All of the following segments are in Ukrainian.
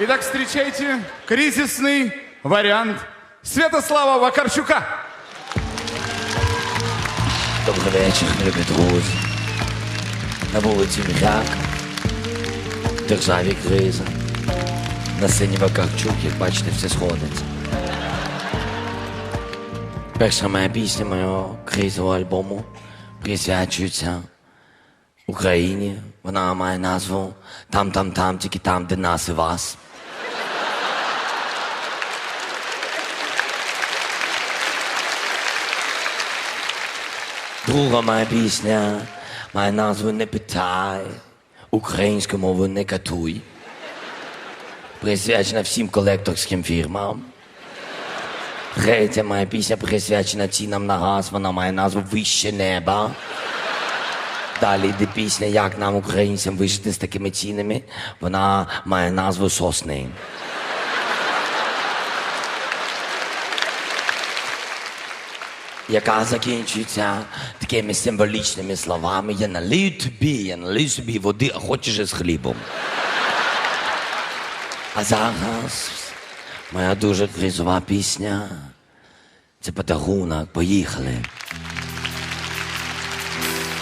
Итак, встречайте кризисный вариант Святослава Вакарчука. Добрий вечір, любі друзі. На вулиці Мряк, в державі криза. На сцені Вакарчук, як бачите, все сходиться. Перша моя пісня мого кризового альбому присвячується Україні. Вона має назву Там, там, там, тільки там, де нас і вас. Друга моя пісня має назву Не питай, українською мовою не катуй. Присвячена всім колекторським фірмам. Третя моя пісня присвячена цінам на газ, вона має назву Вище неба. Далі йде пісня, як нам, українцям, вижити з такими цінами. Вона має назву Сосни. Яка закінчується такими символічними словами. Я налию тобі, я налию собі води, а хочеш із хлібом. А зараз моя дуже кризова пісня. Це подарунок, поїхали.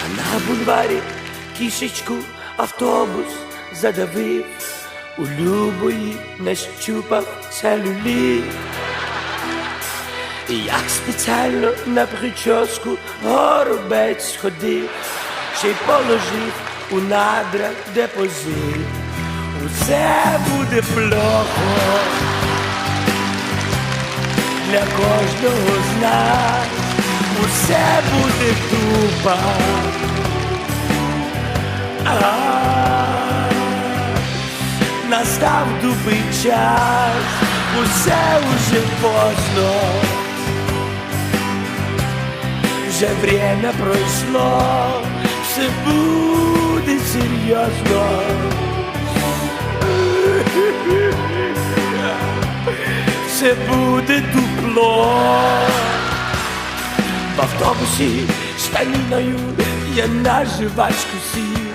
А на бульварі кішечку автобус задавив, у любої нащупав целюліт. І як спеціально на прическу горобець ходив, ще й положив у надра депозит. Усе буде плохо для кожного з нас, усе буде тупо. А, Настав дубий час, усе уже поздно. Вже время пройшло, все буде серйозно. Все буде дупло. В автобусі штаніною я на жвачку сів.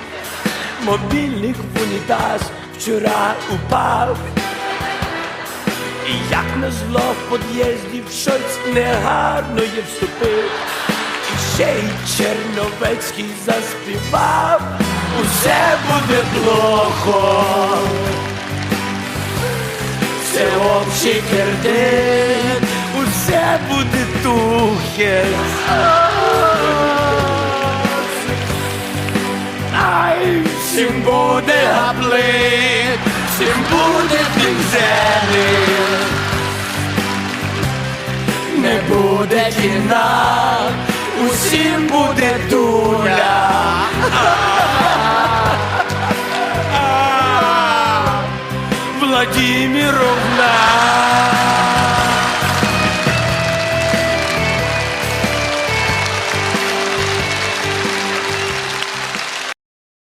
Мобільник в унітаз вчора упав. І як назло в під'їзді в щось негарно я вступив. Ще й Черновецький заспівав. Усе буде плохо. Це общий кредит, усе буде тухер. Ай, всім буде гаплик, всім буде пінзелик. Не буде кіна, усім буде дуля. Владимировна